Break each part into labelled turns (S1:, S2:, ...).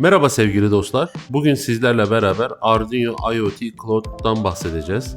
S1: Merhaba sevgili dostlar. Bugün sizlerle beraber Arduino IoT Cloud'dan bahsedeceğiz.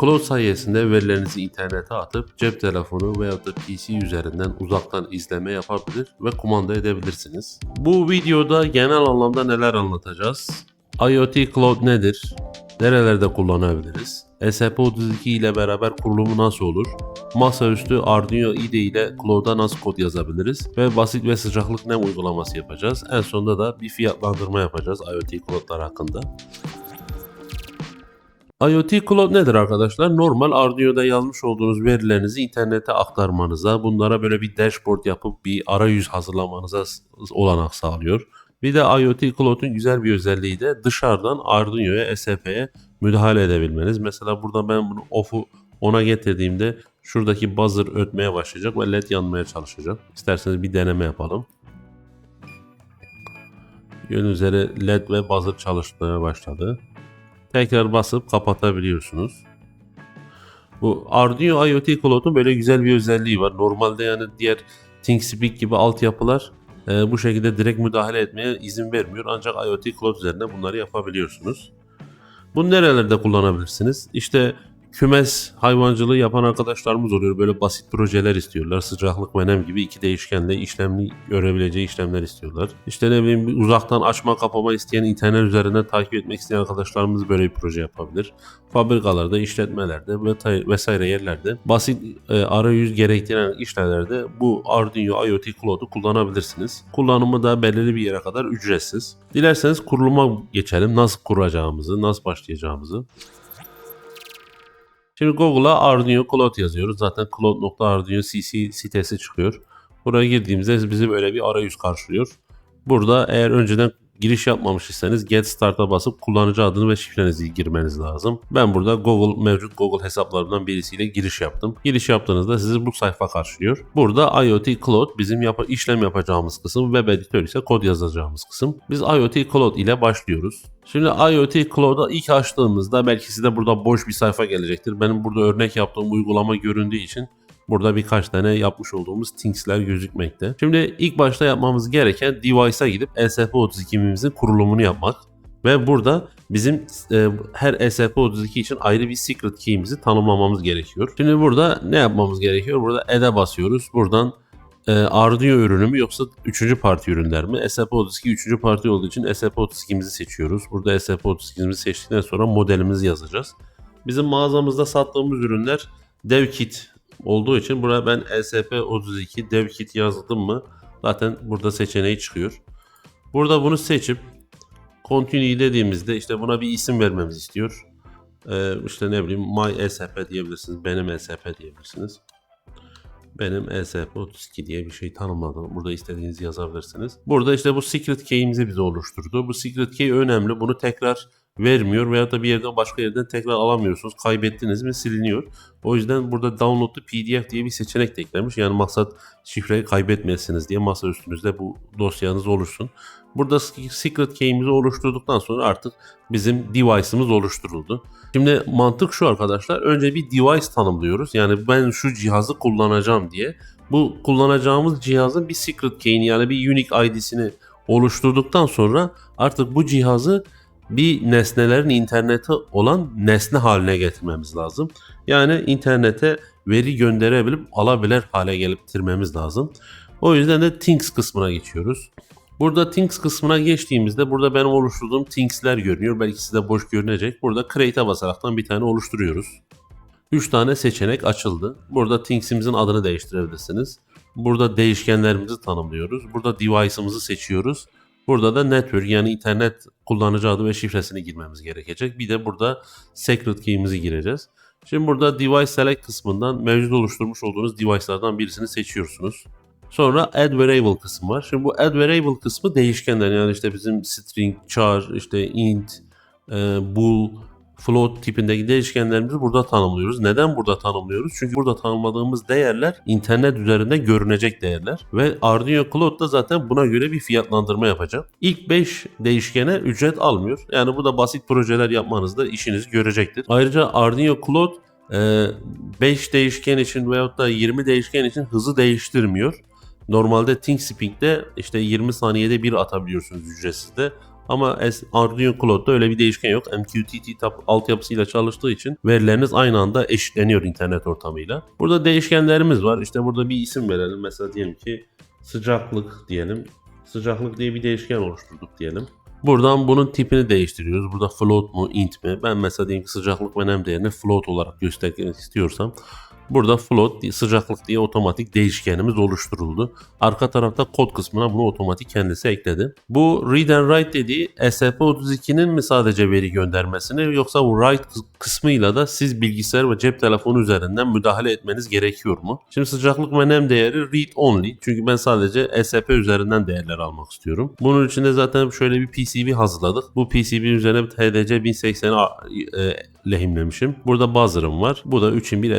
S1: Cloud sayesinde verilerinizi internete atıp cep telefonu veya da PC üzerinden uzaktan izleme yapabilir ve kumanda edebilirsiniz. Bu videoda genel anlamda neler anlatacağız? IoT Cloud nedir? Nerelerde kullanabiliriz? SAP32 ile beraber kurulumu nasıl olur? Masaüstü Arduino IDE ile Cloud'a nasıl kod yazabiliriz? Ve basit ve sıcaklık nem uygulaması yapacağız. En sonunda da bir fiyatlandırma yapacağız IoT Cloud'lar hakkında. IoT Cloud nedir arkadaşlar? Normal Arduino'da yazmış olduğunuz verilerinizi internete aktarmanıza, bunlara böyle bir dashboard yapıp bir arayüz hazırlamanıza olanak sağlıyor. Bir de IoT Cloud'un güzel bir özelliği de dışarıdan Arduino'ya, SAP'ye müdahale edebilmeniz. Mesela burada ben bunu off'u ona getirdiğimde şuradaki buzzer ötmeye başlayacak ve led yanmaya çalışacak. İsterseniz bir deneme yapalım. Gördüğünüz üzere led ve buzzer çalışmaya başladı. Tekrar basıp kapatabiliyorsunuz. Bu Arduino IoT Cloud'un böyle güzel bir özelliği var. Normalde yani diğer ThinkSpeak gibi altyapılar e, bu şekilde direkt müdahale etmeye izin vermiyor. Ancak IoT Cloud üzerinde bunları yapabiliyorsunuz. Bunu nerelerde kullanabilirsiniz? İşte kümes hayvancılığı yapan arkadaşlarımız oluyor. Böyle basit projeler istiyorlar. Sıcaklık ve nem gibi iki değişkenle işlemli görebileceği işlemler istiyorlar. İşte ne bileyim uzaktan açma kapama isteyen internet üzerinden takip etmek isteyen arkadaşlarımız böyle bir proje yapabilir. Fabrikalarda, işletmelerde ve vesaire yerlerde basit e, arayüz gerektiren işlerde bu Arduino IoT Cloud'u kullanabilirsiniz. Kullanımı da belirli bir yere kadar ücretsiz. Dilerseniz kuruluma geçelim. Nasıl kuracağımızı, nasıl başlayacağımızı. Şimdi Google'a Arduino Cloud yazıyoruz. Zaten cloud.arduino sitesi çıkıyor. Buraya girdiğimizde bizi böyle bir arayüz karşılıyor. Burada eğer önceden giriş yapmamış iseniz Get Start'a basıp kullanıcı adını ve şifrenizi girmeniz lazım. Ben burada Google mevcut Google hesaplarımdan birisiyle giriş yaptım. Giriş yaptığınızda sizi bu sayfa karşılıyor. Burada IoT Cloud bizim yap- işlem yapacağımız kısım, web editör ise kod yazacağımız kısım. Biz IoT Cloud ile başlıyoruz. Şimdi IoT Cloud'a ilk açtığımızda belki size burada boş bir sayfa gelecektir. Benim burada örnek yaptığım uygulama göründüğü için Burada birkaç tane yapmış olduğumuz Things'ler gözükmekte. Şimdi ilk başta yapmamız gereken device'a gidip ESP32'mizin kurulumunu yapmak. Ve burada bizim e, her ESP32 için ayrı bir secret key'imizi tanımlamamız gerekiyor. Şimdi burada ne yapmamız gerekiyor? Burada add'e basıyoruz. Buradan e, Arduino ürünü mü yoksa 3. parti ürünler mi? ESP32 3. parti olduğu için ESP32'mizi seçiyoruz. Burada ESP32'mizi seçtikten sonra modelimizi yazacağız. Bizim mağazamızda sattığımız ürünler dev kit olduğu için buraya ben ESP32 dev kit yazdım mı zaten burada seçeneği çıkıyor. Burada bunu seçip continue dediğimizde işte buna bir isim vermemizi istiyor. Ee, işte ne bileyim my ESP diyebilirsiniz. Benim ESP diyebilirsiniz. Benim ESP32 diye bir şey tanımladım. Burada istediğinizi yazabilirsiniz. Burada işte bu secret key'imizi bize oluşturdu. Bu secret key önemli. Bunu tekrar vermiyor veya da bir yerden başka yerden tekrar alamıyorsunuz. Kaybettiniz mi siliniyor. O yüzden burada download'lu PDF diye bir seçenek de eklenmiş. Yani maksat şifreyi kaybetmeyesiniz diye masa üstünüzde bu dosyanız oluşsun. Burada secret key'imizi oluşturduktan sonra artık bizim device'ımız oluşturuldu. Şimdi mantık şu arkadaşlar. Önce bir device tanımlıyoruz. Yani ben şu cihazı kullanacağım diye. Bu kullanacağımız cihazın bir secret key'ini yani bir unique ID'sini oluşturduktan sonra artık bu cihazı bir nesnelerin internete olan nesne haline getirmemiz lazım. Yani internete veri gönderebilip alabilir hale getirmemiz lazım. O yüzden de Things kısmına geçiyoruz. Burada Things kısmına geçtiğimizde burada benim oluşturduğum Things'ler görünüyor. Belki size boş görünecek. Burada Create'e basaraktan bir tane oluşturuyoruz. 3 tane seçenek açıldı. Burada Things'imizin adını değiştirebilirsiniz. Burada değişkenlerimizi tanımlıyoruz. Burada device'ımızı seçiyoruz. Burada da network yani internet kullanıcı adı ve şifresini girmemiz gerekecek. Bir de burada secret key'imizi gireceğiz. Şimdi burada device select kısmından mevcut oluşturmuş olduğunuz device'lardan birisini seçiyorsunuz. Sonra add variable kısmı var. Şimdi bu add variable kısmı değişkenler yani işte bizim string, char, işte int, e, bool, float tipindeki değişkenlerimizi burada tanımlıyoruz. Neden burada tanımlıyoruz? Çünkü burada tanımladığımız değerler internet üzerinde görünecek değerler ve Arduino Cloud da zaten buna göre bir fiyatlandırma yapacak. İlk 5 değişkene ücret almıyor. Yani bu da basit projeler yapmanızda işinizi görecektir. Ayrıca Arduino Cloud 5 değişken için veyahut da 20 değişken için hızı değiştirmiyor. Normalde ThinkSpeak'te işte 20 saniyede bir atabiliyorsunuz ücretsiz de. Ama Arduino Cloud'da öyle bir değişken yok. MQTT tab- altyapısıyla çalıştığı için verileriniz aynı anda eşitleniyor internet ortamıyla. Burada değişkenlerimiz var. İşte burada bir isim verelim. Mesela diyelim ki sıcaklık diyelim. Sıcaklık diye bir değişken oluşturduk diyelim. Buradan bunun tipini değiştiriyoruz. Burada float mu, int mi? Ben mesela diyelim ki sıcaklık ve nem değerini float olarak göstermek istiyorsam Burada float sıcaklık diye otomatik değişkenimiz oluşturuldu. Arka tarafta kod kısmına bunu otomatik kendisi ekledi. Bu read and write dediği SAP32'nin mi sadece veri göndermesini yoksa bu write kıs- kısmıyla da siz bilgisayar ve cep telefonu üzerinden müdahale etmeniz gerekiyor mu? Şimdi sıcaklık ve nem değeri read only. Çünkü ben sadece SAP üzerinden değerler almak istiyorum. Bunun için de zaten şöyle bir PCB hazırladık. Bu PCB üzerine TDC 1080'i a- e, lehimlemişim. Burada buzzer'ım var. Bu da 3'in 1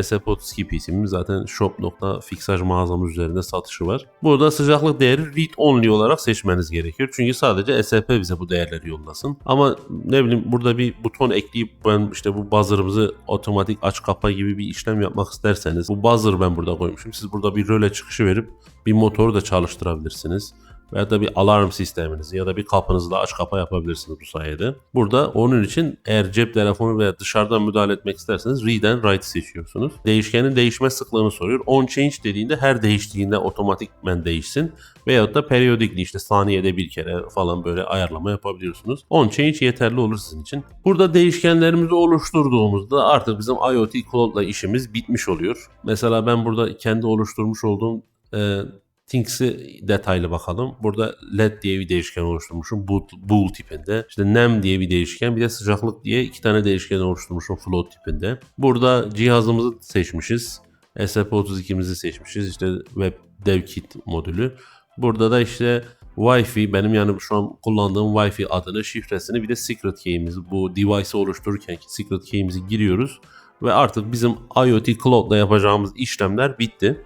S1: SF32 PCB'm. Zaten shop.fixaj mağazamız üzerinde satışı var. Burada sıcaklık değeri read only olarak seçmeniz gerekiyor. Çünkü sadece SF bize bu değerleri yollasın. Ama ne bileyim burada bir buton ekleyip ben işte bu buzzer'ımızı otomatik aç kapa gibi bir işlem yapmak isterseniz bu buzzer ben burada koymuşum. Siz burada bir röle çıkışı verip bir motoru da çalıştırabilirsiniz veya da bir alarm sisteminizi ya da bir kapınızı da aç kapa yapabilirsiniz bu sayede. Burada onun için eğer cep telefonu veya dışarıdan müdahale etmek isterseniz read and write seçiyorsunuz. Değişkenin değişme sıklığını soruyor. On change dediğinde her değiştiğinde otomatikmen değişsin. Veyahut da periodically işte saniyede bir kere falan böyle ayarlama yapabiliyorsunuz. On change yeterli olur sizin için. Burada değişkenlerimizi oluşturduğumuzda artık bizim IoT Cloud'la işimiz bitmiş oluyor. Mesela ben burada kendi oluşturmuş olduğum e, Things'i detaylı bakalım. Burada LED diye bir değişken oluşturmuşum. Bool, tipinde. İşte nem diye bir değişken. Bir de sıcaklık diye iki tane değişken oluşturmuşum float tipinde. Burada cihazımızı seçmişiz. SF32'mizi seçmişiz. İşte Web Dev Kit modülü. Burada da işte Wi-Fi benim yani şu an kullandığım Wi-Fi adını, şifresini bir de secret key'imizi bu device'ı oluştururken secret key'imizi giriyoruz ve artık bizim IoT Cloud'la yapacağımız işlemler bitti.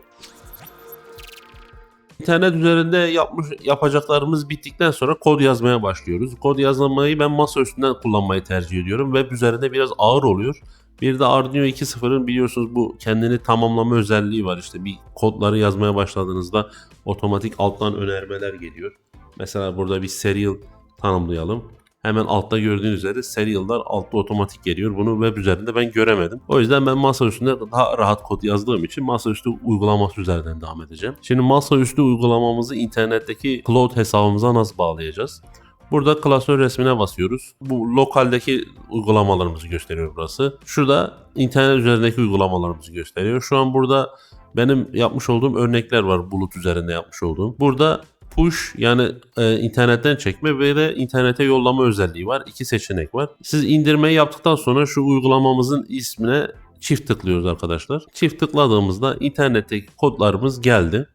S1: İnternet üzerinde yapmış yapacaklarımız bittikten sonra kod yazmaya başlıyoruz. Kod yazmayı ben masa üstünden kullanmayı tercih ediyorum. Web üzerinde biraz ağır oluyor. Bir de Arduino 2.0'ın biliyorsunuz bu kendini tamamlama özelliği var. İşte bir kodları yazmaya başladığınızda otomatik alttan önermeler geliyor. Mesela burada bir serial tanımlayalım. Hemen altta gördüğünüz üzere serial'lar altta otomatik geliyor. Bunu web üzerinde ben göremedim. O yüzden ben masa üstünde daha rahat kod yazdığım için masaüstü uygulaması üzerinden devam edeceğim. Şimdi masaüstü uygulamamızı internetteki cloud hesabımıza nasıl bağlayacağız? Burada klasör resmine basıyoruz. Bu lokaldeki uygulamalarımızı gösteriyor burası. Şurada internet üzerindeki uygulamalarımızı gösteriyor. Şu an burada benim yapmış olduğum örnekler var bulut üzerinde yapmış olduğum. Burada push yani e, internetten çekme ve de internete yollama özelliği var. İki seçenek var. Siz indirmeyi yaptıktan sonra şu uygulamamızın ismine çift tıklıyoruz arkadaşlar. Çift tıkladığımızda internetteki kodlarımız geldi.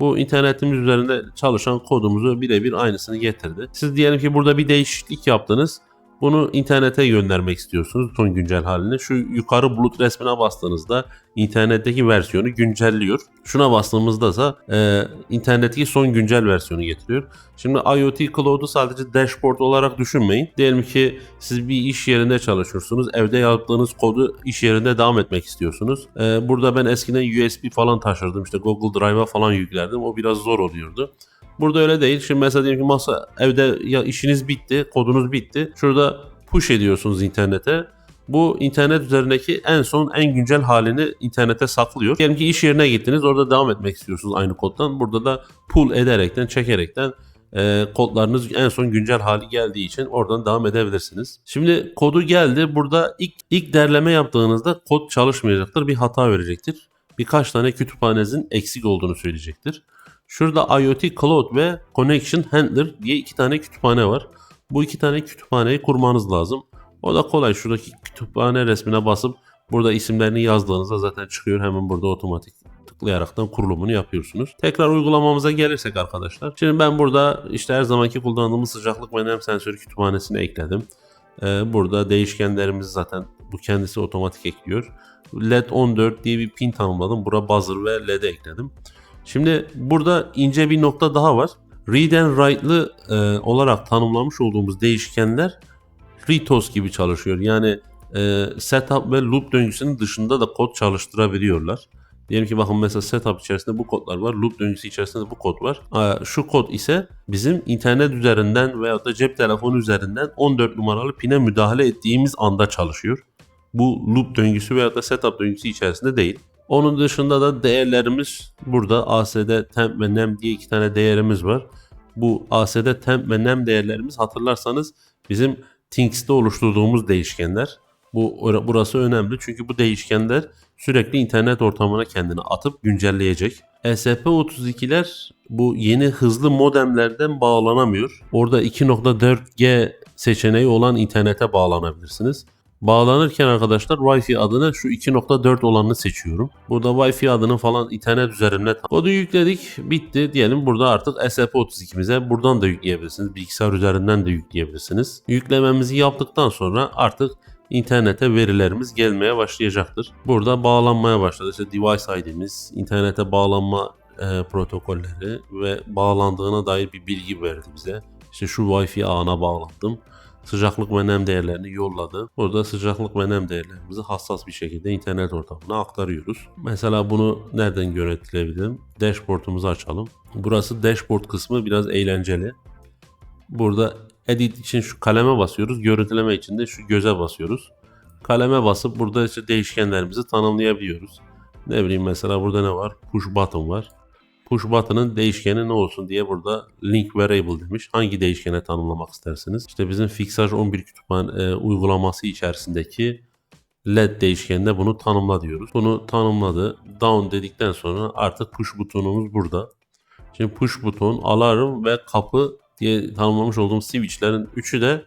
S1: Bu internetimiz üzerinde çalışan kodumuzu birebir aynısını getirdi. Siz diyelim ki burada bir değişiklik yaptınız. Bunu internete göndermek istiyorsunuz son güncel halini. Şu yukarı bulut resmine bastığınızda internetteki versiyonu güncelliyor. Şuna bastığımızda ise internetteki son güncel versiyonu getiriyor. Şimdi IoT Cloud'u sadece dashboard olarak düşünmeyin. Diyelim ki siz bir iş yerinde çalışıyorsunuz. Evde yaptığınız kodu iş yerinde devam etmek istiyorsunuz. E, burada ben eskiden USB falan taşırdım. İşte Google Drive'a falan yüklerdim. O biraz zor oluyordu. Burada öyle değil. Şimdi mesela diyelim ki masa evde ya işiniz bitti, kodunuz bitti. Şurada push ediyorsunuz internete. Bu internet üzerindeki en son en güncel halini internete saklıyor. Diyelim ki iş yerine gittiniz orada devam etmek istiyorsunuz aynı koddan. Burada da pull ederekten, çekerekten e, kodlarınız en son güncel hali geldiği için oradan devam edebilirsiniz. Şimdi kodu geldi. Burada ilk, ilk derleme yaptığınızda kod çalışmayacaktır. Bir hata verecektir. Birkaç tane kütüphanenizin eksik olduğunu söyleyecektir. Şurada IoT Cloud ve Connection Handler diye iki tane kütüphane var. Bu iki tane kütüphaneyi kurmanız lazım. O da kolay. Şuradaki kütüphane resmine basıp burada isimlerini yazdığınızda zaten çıkıyor. Hemen burada otomatik tıklayaraktan kurulumunu yapıyorsunuz. Tekrar uygulamamıza gelirsek arkadaşlar. Şimdi ben burada işte her zamanki kullandığımız sıcaklık ve nem sensörü kütüphanesini ekledim. Ee, burada değişkenlerimiz zaten bu kendisi otomatik ekliyor. LED 14 diye bir pin tanımladım. Bura buzzer ve LED ekledim. Şimdi burada ince bir nokta daha var. Read and write'lı e, olarak tanımlamış olduğumuz değişkenler RTOS gibi çalışıyor. Yani e, setup ve loop döngüsünün dışında da kod çalıştırabiliyorlar. Diyelim ki bakın mesela setup içerisinde bu kodlar var. Loop döngüsü içerisinde de bu kod var. Aa, Şu kod ise bizim internet üzerinden veya da cep telefonu üzerinden 14 numaralı pine müdahale ettiğimiz anda çalışıyor. Bu loop döngüsü veya da setup döngüsü içerisinde değil. Onun dışında da değerlerimiz burada ASD, temp ve nem diye iki tane değerimiz var. Bu ASD, temp ve nem değerlerimiz hatırlarsanız bizim Things'te oluşturduğumuz değişkenler. Bu burası önemli çünkü bu değişkenler sürekli internet ortamına kendini atıp güncelleyecek. ESP32'ler bu yeni hızlı modemlerden bağlanamıyor. Orada 2.4G seçeneği olan internete bağlanabilirsiniz. Bağlanırken arkadaşlar Wi-Fi adını şu 2.4 olanını seçiyorum. Burada Wi-Fi adını falan internet üzerinden kodu yükledik. Bitti diyelim. Burada artık SP32'mize buradan da yükleyebilirsiniz. Bilgisayar üzerinden de yükleyebilirsiniz. Yüklememizi yaptıktan sonra artık internete verilerimiz gelmeye başlayacaktır. Burada bağlanmaya başladı. İşte device ID'miz, internete bağlanma e, protokolleri ve bağlandığına dair bir bilgi verdi bize. İşte şu Wi-Fi ağına bağlandım sıcaklık ve nem değerlerini yolladı. Burada sıcaklık ve nem değerlerimizi hassas bir şekilde internet ortamına aktarıyoruz. Mesela bunu nereden yönetilebilirim? Dashboard'umuzu açalım. Burası dashboard kısmı biraz eğlenceli. Burada edit için şu kaleme basıyoruz. Görüntüleme için de şu göze basıyoruz. Kaleme basıp burada işte değişkenlerimizi tanımlayabiliyoruz. Ne bileyim mesela burada ne var? Push button var push button'ın değişkeni ne olsun diye burada link variable demiş. Hangi değişkene tanımlamak istersiniz? İşte bizim Fixage 11 kütüphane e, uygulaması içerisindeki led değişkeninde bunu tanımla diyoruz. Bunu tanımladı. Down dedikten sonra artık push butonumuz burada. Şimdi push buton, alarm ve kapı diye tanımlamış olduğum switchlerin üçü de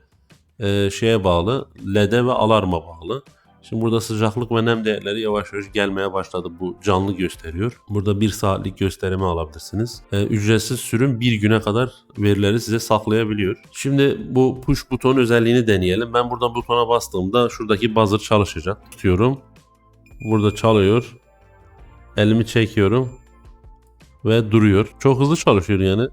S1: e, şeye bağlı. LED'e ve alarma bağlı. Şimdi burada sıcaklık ve nem değerleri yavaş yavaş gelmeye başladı. Bu canlı gösteriyor. Burada bir saatlik gösterimi alabilirsiniz. Ee, ücretsiz sürüm bir güne kadar verileri size saklayabiliyor. Şimdi bu push buton özelliğini deneyelim. Ben buradan butona bastığımda şuradaki buzzer çalışacak. Tutuyorum. Burada çalıyor. Elimi çekiyorum. Ve duruyor. Çok hızlı çalışıyor yani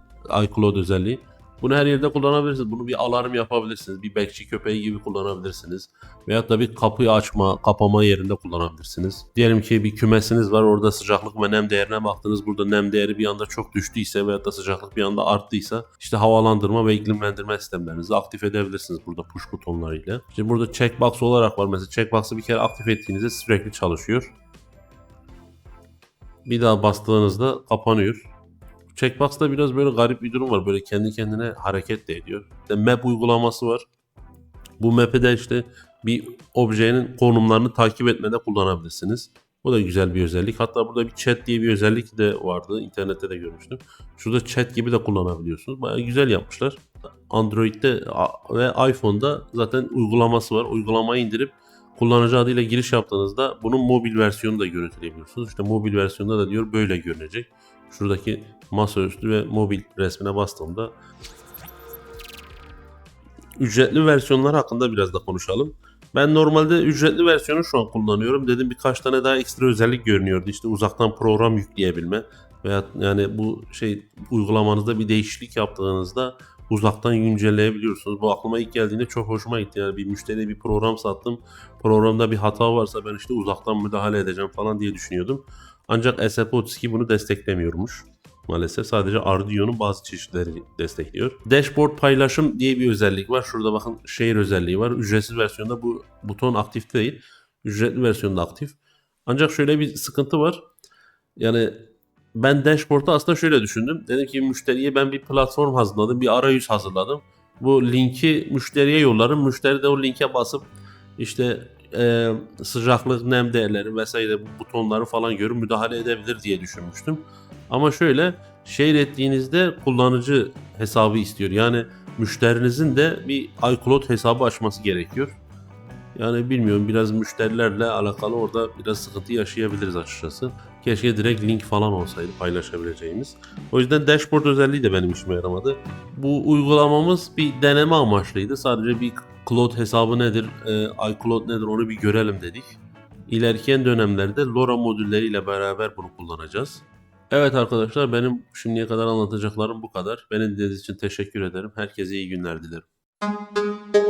S1: iCloud özelliği. Bunu her yerde kullanabilirsiniz. Bunu bir alarm yapabilirsiniz. Bir bekçi köpeği gibi kullanabilirsiniz. Veyahut da bir kapıyı açma, kapama yerinde kullanabilirsiniz. Diyelim ki bir kümesiniz var. Orada sıcaklık ve nem değerine baktınız. Burada nem değeri bir anda çok düştüyse veyahut da sıcaklık bir anda arttıysa işte havalandırma ve iklimlendirme sistemlerinizi aktif edebilirsiniz burada push butonlarıyla. Şimdi burada checkbox olarak var. Mesela checkbox'ı bir kere aktif ettiğinizde sürekli çalışıyor. Bir daha bastığınızda kapanıyor. Checkbox'ta biraz böyle garip bir durum var. Böyle kendi kendine hareket de ediyor. İşte map uygulaması var. Bu map'i de işte bir objenin konumlarını takip etmede kullanabilirsiniz. Bu da güzel bir özellik. Hatta burada bir chat diye bir özellik de vardı. İnternette de görmüştüm. Şurada chat gibi de kullanabiliyorsunuz. Baya güzel yapmışlar. Android'de ve iPhone'da zaten uygulaması var. Uygulamayı indirip kullanıcı adıyla giriş yaptığınızda bunun mobil versiyonu da görüntüleyebiliyorsunuz. İşte mobil versiyonda da diyor böyle görünecek. Şuradaki masaüstü ve mobil resmine bastığımda ücretli versiyonlar hakkında biraz da konuşalım. Ben normalde ücretli versiyonu şu an kullanıyorum. Dedim birkaç tane daha ekstra özellik görünüyordu. İşte uzaktan program yükleyebilme veya yani bu şey uygulamanızda bir değişiklik yaptığınızda uzaktan güncelleyebiliyorsunuz. Bu aklıma ilk geldiğinde çok hoşuma gitti. Yani bir müşteriye bir program sattım. Programda bir hata varsa ben işte uzaktan müdahale edeceğim falan diye düşünüyordum. Ancak SAP32 bunu desteklemiyormuş maalesef. Sadece Arduino'nun bazı çeşitleri destekliyor. Dashboard paylaşım diye bir özellik var. Şurada bakın share özelliği var. Ücretsiz versiyonda bu buton aktif değil. Ücretli versiyonda aktif. Ancak şöyle bir sıkıntı var. Yani ben dashboard'u aslında şöyle düşündüm. Dedim ki müşteriye ben bir platform hazırladım, bir arayüz hazırladım. Bu linki müşteriye yollarım. Müşteri de o linke basıp işte e, sıcaklık, nem değerleri vesaire bu butonları falan görüp müdahale edebilir diye düşünmüştüm. Ama şöyle share ettiğinizde kullanıcı hesabı istiyor. Yani müşterinizin de bir iCloud hesabı açması gerekiyor. Yani bilmiyorum biraz müşterilerle alakalı orada biraz sıkıntı yaşayabiliriz açıkçası. Keşke direkt link falan olsaydı paylaşabileceğimiz. O yüzden dashboard özelliği de benim işime yaramadı. Bu uygulamamız bir deneme amaçlıydı. Sadece bir cloud hesabı nedir, e, iCloud nedir onu bir görelim dedik. İlerleyen dönemlerde LoRa modülleriyle beraber bunu kullanacağız. Evet arkadaşlar benim şimdiye kadar anlatacaklarım bu kadar. Beni dinlediğiniz için teşekkür ederim. Herkese iyi günler dilerim.